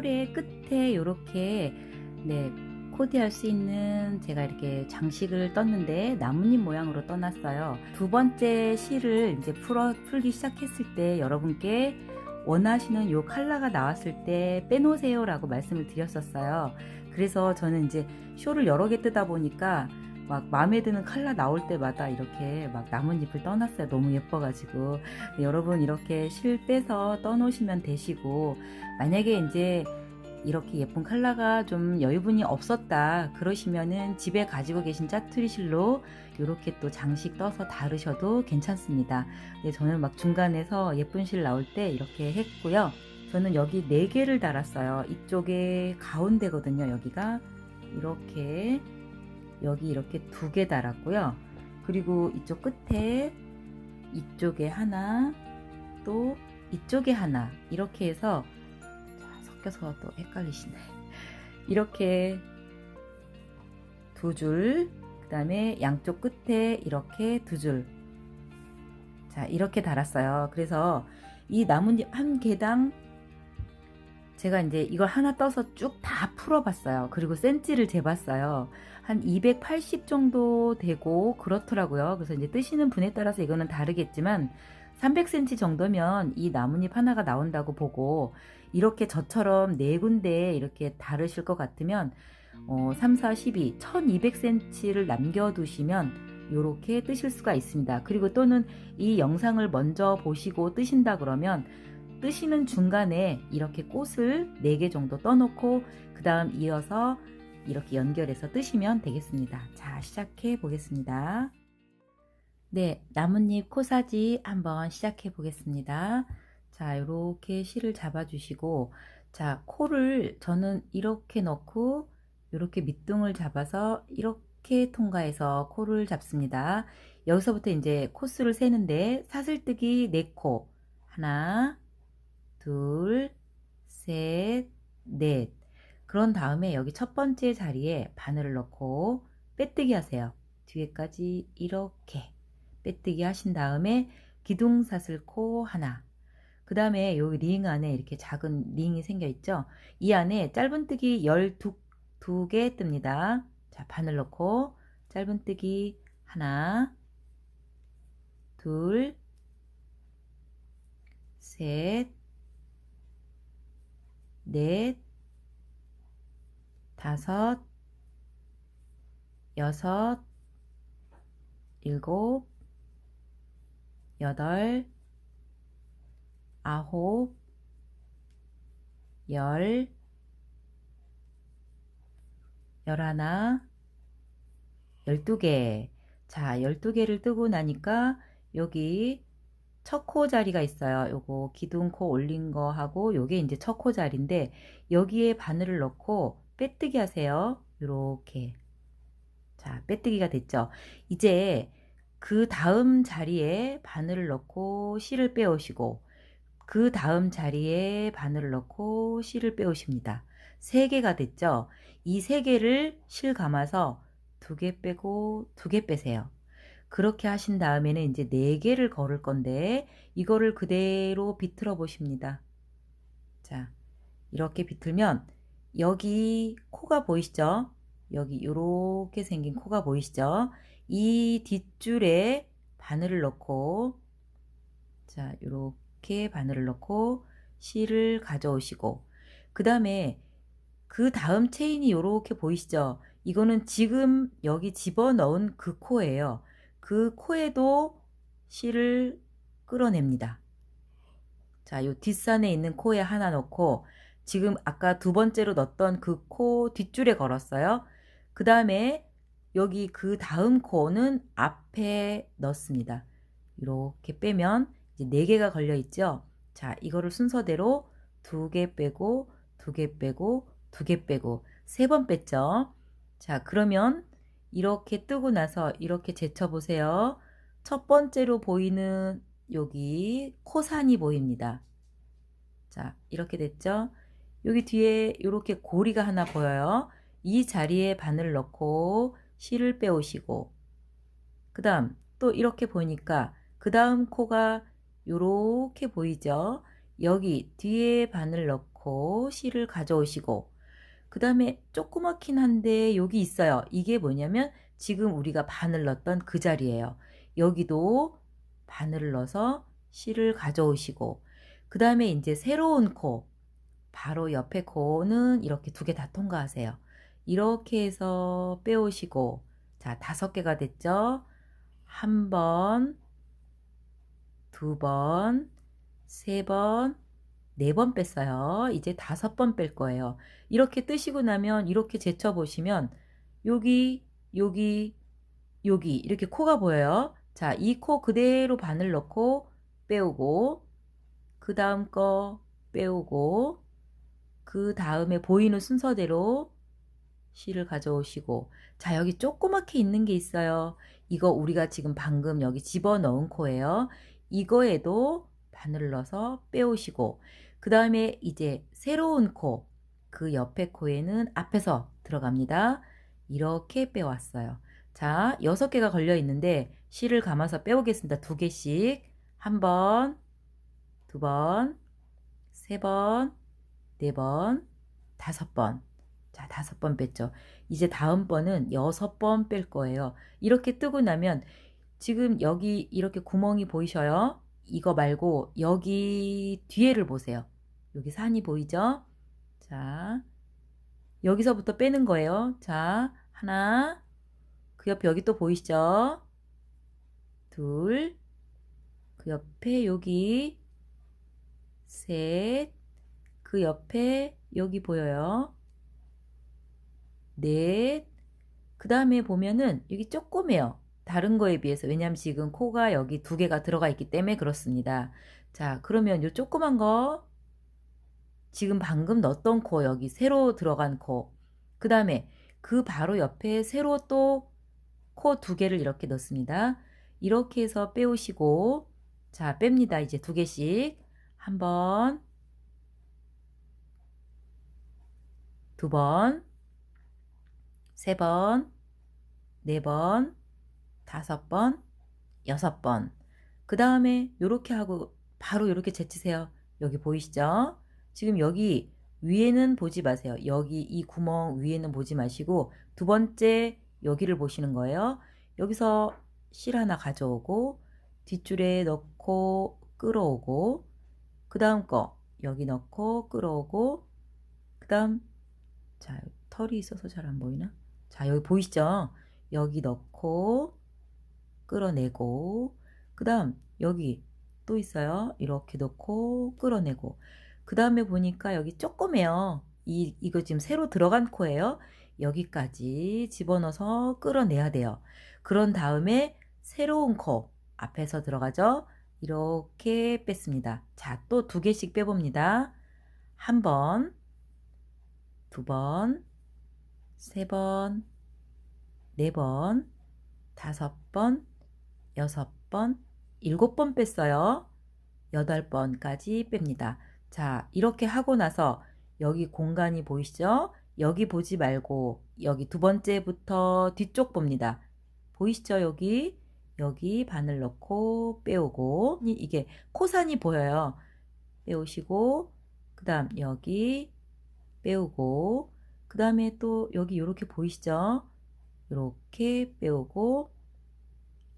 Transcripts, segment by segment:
숄의 끝에 이렇게 네 코디할 수 있는 제가 이렇게 장식을 떴는데 나뭇잎 모양으로 떠났어요. 두 번째 실을 이제 풀어 풀기 시작했을 때 여러분께 원하시는 요 컬러가 나왔을 때 빼놓으세요 라고 말씀을 드렸었어요. 그래서 저는 이제 쇼를 여러 개 뜨다 보니까 막 마음에 드는 컬러 나올 때마다 이렇게 막 나뭇잎을 떠났어요. 너무 예뻐가지고 네, 여러분 이렇게 실 빼서 떠놓으시면 되시고 만약에 이제 이렇게 예쁜 컬러가 좀 여유분이 없었다 그러시면은 집에 가지고 계신 짜투리 실로 이렇게 또 장식 떠서 다르셔도 괜찮습니다. 네, 저는 막 중간에서 예쁜 실 나올 때 이렇게 했고요. 저는 여기 4개를 달았어요. 이쪽에 가운데거든요. 여기가 이렇게 여기 이렇게 두 개 달았고요. 그리고 이쪽 끝에 이쪽에 하나 또 이쪽에 하나 이렇게 해서 자, 섞여서 또 헷갈리시네. 이렇게 두 줄, 그 다음에 양쪽 끝에 이렇게 두 줄. 자, 이렇게 달았어요. 그래서 이 나뭇잎 한 개당 제가 이제 이걸 하나 떠서 쭉 다 풀어봤어요. 그리고 센치를 재봤어요. 한 280 정도 되고 그렇더라고요. 그래서 이제 뜨시는 분에 따라서 이거는 다르겠지만 300cm 정도면 이 나뭇잎 하나가 나온다고 보고 이렇게 저처럼 네 군데 이렇게 다르실 것 같으면 어, 3, 4, 12, 1200cm를 남겨두시면 이렇게 뜨실 수가 있습니다. 그리고 또는 이 영상을 먼저 보시고 뜨신다 그러면 뜨시는 중간에 이렇게 꽃을 4개 정도 떠놓고 그 다음 이어서 이렇게 연결해서 뜨시면 되겠습니다. 자, 시작해 보겠습니다. 네, 나뭇잎 코사지 한번 시작해 보겠습니다. 자, 이렇게 실을 잡아 주시고 자, 코를 저는 이렇게 넣고 이렇게 밑둥을 잡아서 이렇게 통과해서 코를 잡습니다. 여기서부터 이제 코수를 세는데 사슬뜨기 4코 하나 둘, 셋, 넷. 그런 다음에 여기 첫 번째 자리에 바늘을 넣고 빼뜨기 하세요. 뒤에까지 이렇게 빼뜨기 하신 다음에 기둥사슬 코 하나. 그 다음에 여기 링 안에 이렇게 작은 링이 생겨 있죠. 이 안에 짧은뜨기 12개 뜹니다. 자, 바늘 넣고 짧은뜨기 하나, 둘, 셋, 넷, 다섯, 여섯, 일곱, 여덟, 아홉, 열, 열하나, 열두 개. 자, 열두 개를 뜨고 나니까 여기 첫코 자리가 있어요. 요거 기둥코 올린 거 하고 요게 이제 첫코 자리인데 여기에 바늘을 넣고 빼뜨기 하세요. 요렇게. 자, 빼뜨기가 됐죠. 이제 그 다음 자리에 바늘을 넣고 실을 빼오시고 그 다음 자리에 바늘을 넣고 실을 빼오십니다. 세 개가 됐죠. 이세 개를 실 감아서 두개 빼고 두개 빼세요. 그렇게 하신 다음에는 이제 네 개를 걸을 건데 이거를 그대로 비틀어 보십니다. 자, 이렇게 비틀면 여기 코가 보이시죠? 여기 이렇게 생긴 코가 보이시죠? 이 뒷줄에 바늘을 넣고 자, 이렇게 바늘을 넣고 실을 가져오시고 그 다음에 그 다음 체인이 이렇게 보이시죠? 이거는 지금 여기 집어넣은 그 코예요. 그 코에도 실을 끌어냅니다. 자, 요 뒷산에 있는 코에 하나 넣고 지금 아까 두 번째로 넣었던 그 코 뒷줄에 걸었어요. 그 다음에 여기 그 다음 코는 앞에 넣습니다. 이렇게 빼면 이제 네 개가 걸려 있죠. 자, 이거를 순서대로 두 개 빼고 두 개 빼고 두 개 빼고 세 번 뺐죠. 자, 그러면 이렇게 뜨고 나서 이렇게 제쳐보세요. 첫 번째로 보이는 여기 코산이 보입니다. 자, 이렇게 됐죠? 여기 뒤에 이렇게 고리가 하나 보여요. 이 자리에 바늘 넣고 실을 빼오시고 그 다음 또 이렇게 보니까 그 다음 코가 이렇게 보이죠? 여기 뒤에 바늘 넣고 실을 가져오시고 그 다음에 조그맣긴 한데 여기 있어요. 이게 뭐냐면 지금 우리가 바늘 넣었던 그 자리예요. 여기도 바늘을 넣어서 실을 가져오시고 그 다음에 이제 새로운 코 바로 옆에 코는 이렇게 두 개 다 통과하세요. 이렇게 해서 빼오시고 자 다섯 개가 됐죠. 한 번, 두 번, 세 번, 네 번 뺐어요. 이제 다섯 번 뺄 거예요. 이렇게 뜨시고 나면 이렇게 제쳐 보시면 여기, 여기, 여기 이렇게 코가 보여요. 자, 이 코 그대로 바늘 넣고 빼오고 그 다음 거 빼오고 그 다음에 보이는 순서대로 실을 가져오시고 자 여기 조그맣게 있는 게 있어요. 이거 우리가 지금 방금 여기 집어넣은 코예요. 이거에도 바늘을 넣어서 빼오시고 그 다음에 이제 새로운 코 그 옆에 코에는 앞에서 들어갑니다. 이렇게 빼왔어요. 자 여섯 개가 걸려 있는데 실을 감아서 빼오겠습니다. 두 개씩 한 번, 두 번, 세 번, 네 번, 다섯 번. 자, 다섯 번 뺐죠. 이제 다음 번은 여섯 번 뺄 거예요. 이렇게 뜨고 나면 지금 여기 이렇게 구멍이 보이셔요? 이거 말고 여기 뒤에를 보세요. 여기 산이 보이죠? 자, 여기서부터 빼는 거예요. 자, 하나, 그 옆에 여기 또 보이시죠? 둘, 그 옆에 여기 셋, 그 옆에 여기 보여요. 넷, 그 다음에 보면은 여기 조그매요. 다른 거에 비해서. 왜냐하면 지금 코가 여기 두 개가 들어가 있기 때문에 그렇습니다. 자, 그러면 요 조그만 거, 지금 방금 넣었던 코, 여기 새로 들어간 코. 그 다음에 그 바로 옆에 새로 또 코 두 개를 이렇게 넣습니다. 이렇게 해서 빼오시고, 자, 뺍니다. 이제 두 개씩. 한 번, 두 번, 세 번, 네 번, 다섯 번, 여섯 번. 그 다음에 이렇게 하고 바로 이렇게 제치세요. 여기 보이시죠? 지금 여기 위에는 보지 마세요. 여기 이 구멍 위에는 보지 마시고 두 번째 여기를 보시는 거예요. 여기서 실 하나 가져오고 뒷줄에 넣고 끌어오고 그 다음 거 여기 넣고 끌어오고 그 다음 자 털이 있어서 잘 안 보이나? 자 여기 보이시죠? 여기 넣고 끌어내고 그 다음 여기 또 있어요. 이렇게 넣고 끌어내고 그 다음에 보니까 여기 조그매요. 이, 이거 지금 새로 들어간 코예요. 여기까지 집어넣어서 끌어내야 돼요. 그런 다음에 새로운 코 앞에서 들어가죠. 이렇게 뺐습니다. 자, 또 두 개씩 빼봅니다. 한 번, 두 번, 세 번, 네 번, 다섯 번, 여섯 번, 일곱 번 뺐어요. 여덟 번까지 뺍니다. 자, 이렇게 하고 나서 여기 공간이 보이시죠? 여기 보지 말고 여기 두 번째부터 뒤쪽 봅니다. 보이시죠? 여기 여기 바늘 넣고 빼오고 이게 코산이 보여요. 빼오시고 그 다음 여기 빼오고 그 다음에 또 여기 이렇게 보이시죠? 이렇게 빼오고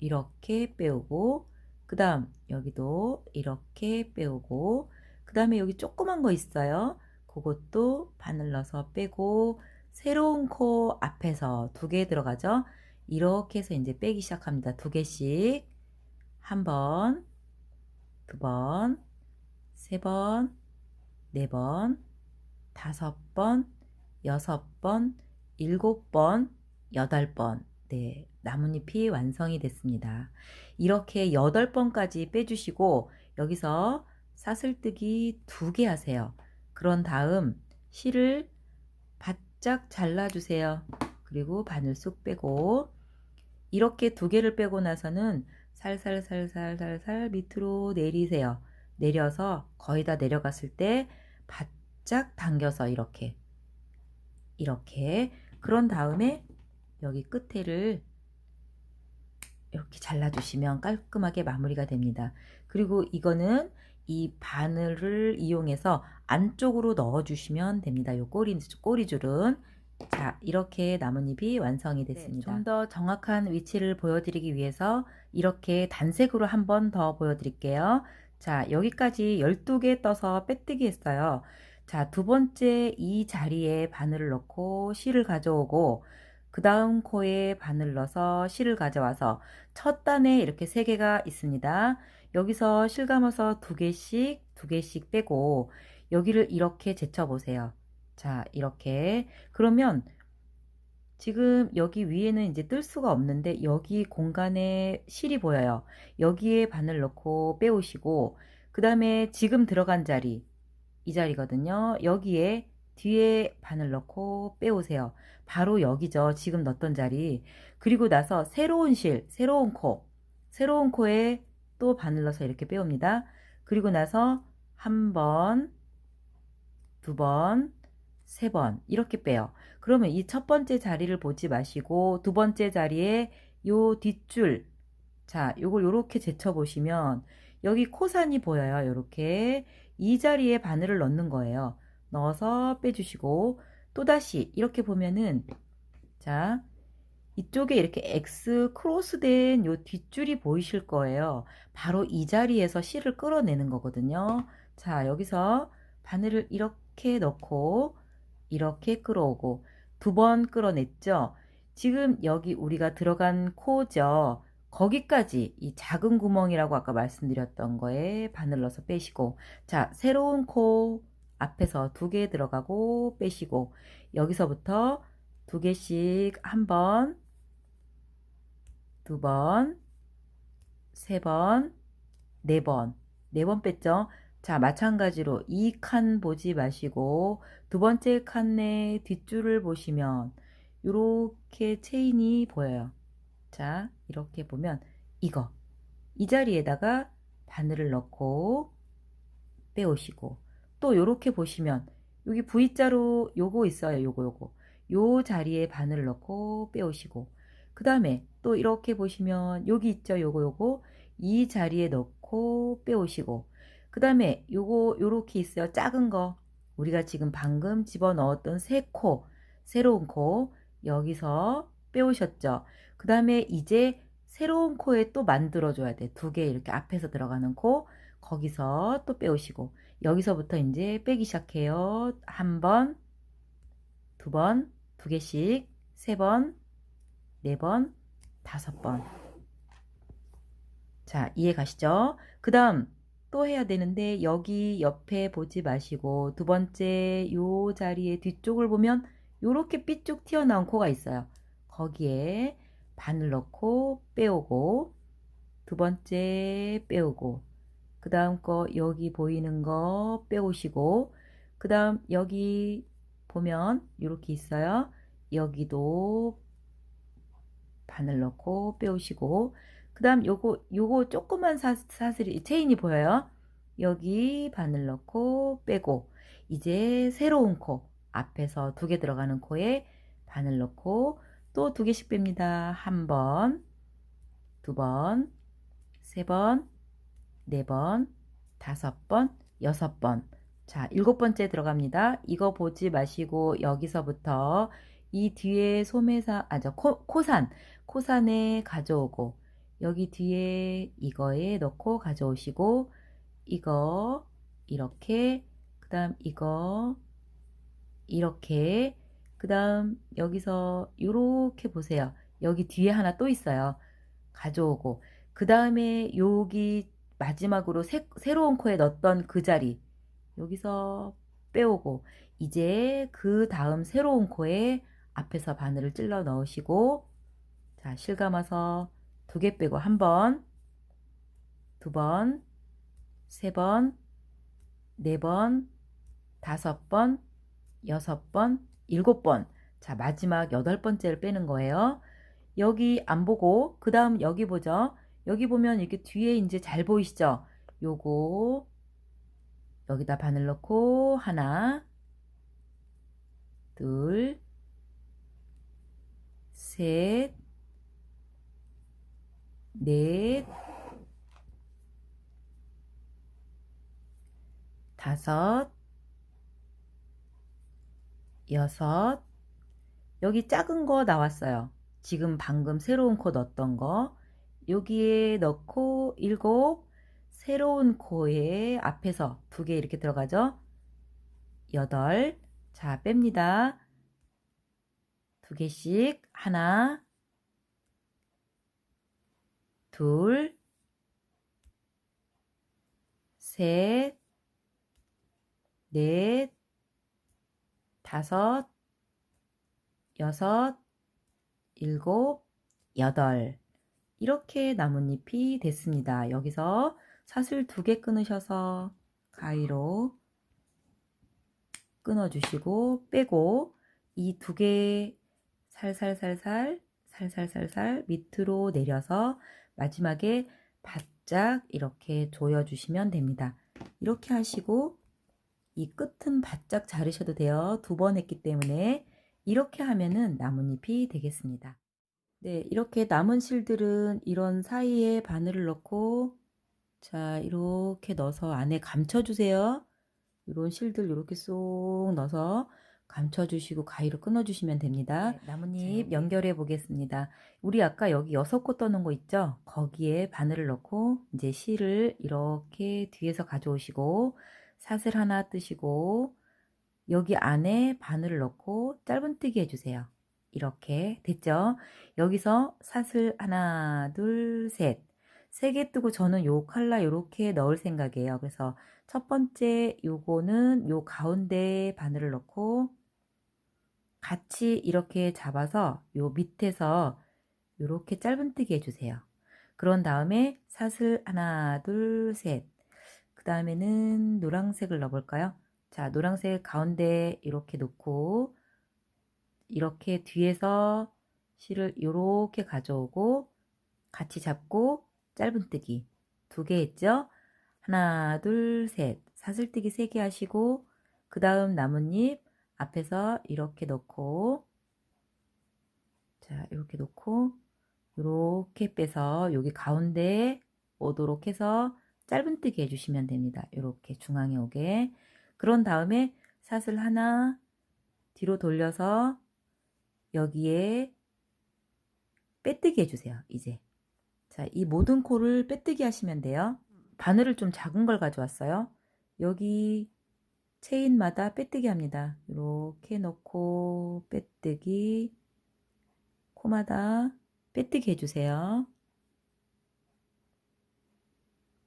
이렇게 빼오고 그 다음 여기도 이렇게 빼오고 그 다음에 여기 조그만 거 있어요. 그것도 바늘 넣어서 빼고 새로운 코 앞에서 두 개 들어가죠. 이렇게 해서 이제 빼기 시작합니다. 두 개씩 한 번, 두 번, 세 번, 네 번, 다섯 번, 여섯 번, 일곱 번, 여덟 번. 네, 나뭇잎이 완성이 됐습니다. 이렇게 여덟 번까지 빼주시고 여기서 사슬뜨기 두개 하세요. 그런 다음 실을 바짝 잘라주세요. 그리고 바늘 쑥 빼고 이렇게 두 개를 빼고 나서는 살살살살살살 밑으로 내리세요. 내려서 거의 다 내려갔을 때 바짝 당겨서 이렇게 이렇게 그런 다음에 여기 끝에를 이렇게 잘라주시면 깔끔하게 마무리가 됩니다. 그리고 이거는 이 바늘을 이용해서 안쪽으로 넣어주시면 됩니다. 요 꼬리, 꼬리줄은. 자, 이렇게 나뭇잎이 완성이 됐습니다. 좀더 정확한 위치를 보여드리기 위해서 이렇게 단색으로 한 번 더 보여드릴게요. 자, 여기까지 12개 떠서 빼뜨기 했어요. 자, 두 번째 이 자리에 바늘을 넣고 실을 가져오고 그 다음 코에 바늘 넣어서 실을 가져와서 첫 단에 이렇게 세 개가 있습니다. 여기서 실 감아서 두 개씩 두 개씩 빼고 여기를 이렇게 제쳐 보세요. 자, 이렇게 그러면 지금 여기 위에는 이제 뜰 수가 없는데 여기 공간에 실이 보여요. 여기에 바늘 넣고 빼오시고 그 다음에 지금 들어간 자리 이 자리거든요. 여기에 뒤에 바늘 넣고 빼오세요. 바로 여기죠. 지금 넣었던 자리. 그리고 나서 새로운 실, 새로운 코, 새로운 코에 또 바늘 넣어서 이렇게 빼옵니다. 그리고 나서 한 번, 두 번, 세 번 이렇게 빼요. 그러면 이 첫 번째 자리를 보지 마시고 두 번째 자리에 요 뒷줄 자 요걸 요렇게 제쳐 보시면 여기 코산이 보여요. 요렇게 이 자리에 바늘을 넣는 거예요. 넣어서 빼주시고 또다시 이렇게 보면은 자 이쪽에 이렇게 X 크로스된 요 뒷줄이 보이실 거예요. 바로 이 자리에서 실을 끌어내는 거거든요. 자 여기서 바늘을 이렇게 넣고 이렇게 끌어오고 두 번 끌어냈죠. 지금 여기 우리가 들어간 코죠. 거기까지 이 작은 구멍이라고 아까 말씀드렸던 거에 바늘 넣어서 빼시고 자 새로운 코 앞에서 두 개 들어가고 빼시고 여기서부터 두 개씩 한 번, 두 번, 세 번, 네 번, 네 번 뺐죠? 자, 마찬가지로 이 칸 보지 마시고 두 번째 칸의 뒷줄을 보시면 이렇게 체인이 보여요. 자, 이렇게 보면 이거 이 자리에다가 바늘을 넣고 빼오시고 또 이렇게 보시면 여기 V자로 요거 있어요. 요거 요거 요 자리에 바늘을 넣고 빼오시고 그 다음에 또 이렇게 보시면 여기 있죠. 요거 요거 이 자리에 넣고 빼오시고 그 다음에 요거 요렇게 있어요. 작은 거 우리가 지금 방금 집어넣었던 새 코 새로운 코 여기서 빼오셨죠. 그 다음에 이제 새로운 코에 또 만들어줘야 돼. 두 개 이렇게 앞에서 들어가는 코 거기서 또 빼오시고 여기서부터 이제 빼기 시작해요. 한 번, 두 번, 두 개씩, 세 번, 네 번, 다섯 번. 자, 이해 가시죠? 그 다음 또 해야 되는데 여기 옆에 보지 마시고 두 번째 요 자리에 뒤쪽을 보면 요렇게 삐쭉 튀어나온 코가 있어요. 거기에 바늘 넣고 빼오고 두 번째 빼오고 그 다음 거 여기 보이는 거 빼오시고 그 다음 여기 보면 이렇게 있어요. 여기도 바늘 넣고 빼오시고 그 다음 요거 요거 조그만 사, 사슬이 체인이 보여요. 여기 바늘 넣고 빼고 이제 새로운 코 앞에서 두 개 들어가는 코에 바늘 넣고 또 두 개씩 뺍니다. 한 번, 두 번, 세 번, 네 번, 다섯 번, 여섯 번. 자, 일곱 번째 들어갑니다. 이거 보지 마시고 여기서부터 이 뒤에 소매사, 아, 저 코, 코산, 코산에 가져오고 여기 뒤에 이거에 넣고 가져오시고 이거 이렇게 그 다음 이거 이렇게 그 다음 여기서 이렇게 보세요. 여기 뒤에 하나 또 있어요. 가져오고 그 다음에 여기 마지막으로 새, 새로운 코에 넣었던 그 자리 여기서 빼오고 이제 그 다음 새로운 코에 앞에서 바늘을 찔러 넣으시고 자 실 감아서 두 개 빼고 한 번, 두 번, 세 번, 네 번, 다섯 번, 여섯 번, 일곱 번. 자, 마지막 여덟 번째를 빼는 거예요. 여기 안 보고, 그 다음 여기 보죠. 여기 보면 이렇게 뒤에 이제 잘 보이시죠? 요거, 여기다 바늘 넣고, 하나, 둘, 셋, 넷, 다섯, 여섯, 여기 작은 거 나왔어요. 지금 방금 새로운 코 넣었던 거. 여기에 넣고 일곱, 새로운 코에 앞에서 두 개 이렇게 들어가죠. 여덟, 자, 뺍니다. 두 개씩, 하나, 둘, 셋, 넷, 다섯, 여섯, 일곱, 여덟. 이렇게 나뭇잎이 됐습니다. 여기서 사슬 두 개 끊으셔서 가위로 끊어주시고 빼고 이 두 개 살살살살 살살살살 밑으로 내려서 마지막에 바짝 이렇게 조여주시면 됩니다. 이렇게 하시고 이 끝은 바짝 자르셔도 돼요. 두 번 했기 때문에 이렇게 하면은 나뭇잎이 되겠습니다. 네, 이렇게 남은 실들은 이런 사이에 바늘을 넣고 자, 이렇게 넣어서 안에 감춰주세요. 이런 실들 이렇게 쏙 넣어서 감춰주시고 가위로 끊어주시면 됩니다. 네, 나뭇잎 연결해 보겠습니다. 우리 아까 여기 여섯 코 떠는 거 있죠? 거기에 바늘을 넣고 이제 실을 이렇게 뒤에서 가져오시고 사슬 하나 뜨시고 여기 안에 바늘을 넣고 짧은뜨기 해주세요. 이렇게 됐죠? 여기서 사슬 하나, 둘, 셋. 세 개 뜨고 저는 요 칼라 요렇게 넣을 생각이에요. 그래서 첫 번째 요거는 요 가운데 바늘을 넣고 같이 이렇게 잡아서 요 밑에서 요렇게 짧은뜨기 해주세요. 그런 다음에 사슬 하나, 둘, 셋. 그 다음에는 노란색을 넣어볼까요? 자, 노란색 가운데 이렇게 놓고 이렇게 뒤에서 실을 이렇게 가져오고 같이 잡고 짧은뜨기 두 개 했죠? 하나, 둘, 셋. 사슬뜨기 세 개 하시고 그 다음 나뭇잎 앞에서 이렇게 놓고 자, 이렇게 놓고 이렇게 빼서 여기 가운데 오도록 해서 짧은뜨기 해주시면 됩니다. 이렇게 중앙에 오게. 그런 다음에 사슬 하나 뒤로 돌려서 여기에 빼뜨기 해주세요. 이제. 자, 이 모든 코를 빼뜨기 하시면 돼요. 바늘을 좀 작은 걸 가져왔어요. 여기 체인마다 빼뜨기 합니다. 이렇게 넣고 빼뜨기 코마다 빼뜨기 해주세요.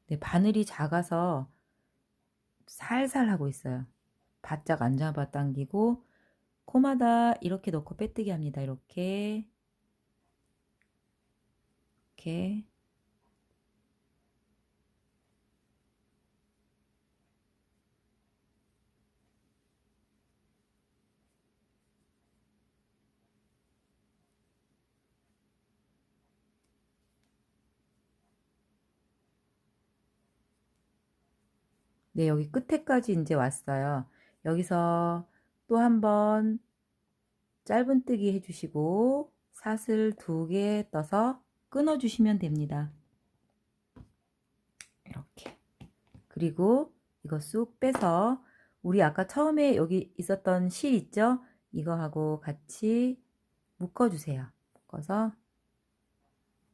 네, 바늘이 작아서 살살 하고 있어요. 바짝 안 잡아 당기고 코마다 이렇게 넣고 빼뜨기 합니다. 이렇게 이렇게 네, 여기 끝에까지 이제 왔어요. 여기서 또 한번 짧은뜨기 해주시고 사슬 두 개 떠서 끊어주시면 됩니다. 이렇게. 그리고 이거 쑥 빼서 우리 아까 처음에 여기 있었던 실 있죠? 이거하고 같이 묶어주세요. 묶어서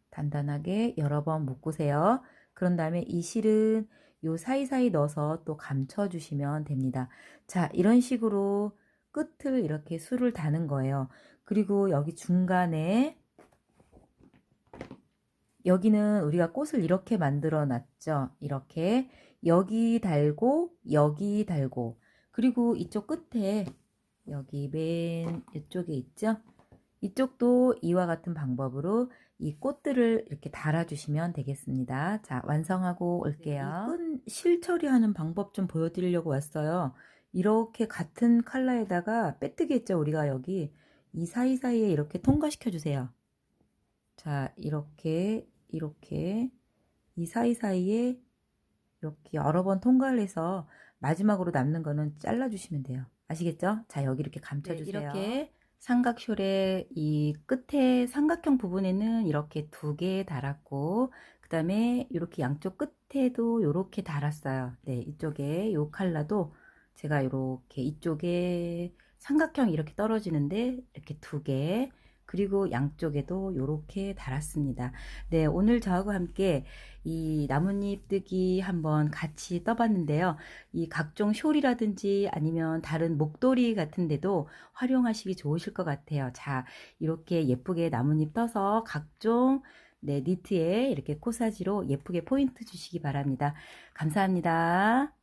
단단하게 여러 번 묶으세요. 그런 다음에 이 실은 요 사이사이 넣어서 또 감춰주시면 됩니다. 자, 이런 식으로 끝을 이렇게 술을 다는 거예요. 그리고 여기 중간에 여기는 우리가 꽃을 이렇게 만들어 놨죠. 이렇게 여기 달고 여기 달고 그리고 이쪽 끝에 여기 맨 이쪽에 있죠. 이쪽도 이와 같은 방법으로 이 꽃들을 이렇게 달아주시면 되겠습니다. 자, 완성하고 올게요. 네, 끈 실처리하는 방법 좀 보여드리려고 왔어요. 이렇게 같은 컬러에다가 빼뜨기 했죠, 우리가 여기. 이 사이사이에 이렇게 통과시켜 주세요. 자, 이렇게, 이렇게, 이 사이사이에 이렇게 여러 번 통과를 해서 마지막으로 남는 거는 잘라 주시면 돼요. 아시겠죠? 자, 여기 이렇게 감춰 주세요. 네, 이렇게 삼각숄의 이 끝에 삼각형 부분에는 이렇게 두 개 달았고 그 다음에 이렇게 양쪽 끝에도 요렇게 달았어요. 네, 이쪽에 요 칼라도 제가 요렇게 이쪽에 삼각형 이렇게 떨어지는데 이렇게 두 개, 그리고 양쪽에도 요렇게 달았습니다. 네, 오늘 저하고 함께 이 나뭇잎 뜨기 한번 같이 떠봤는데요. 이 각종 숄이라든지 아니면 다른 목도리 같은데도 활용하시기 좋으실 것 같아요. 자, 이렇게 예쁘게 나뭇잎 떠서 각종 네, 니트에 이렇게 코사지로 예쁘게 포인트 주시기 바랍니다. 감사합니다.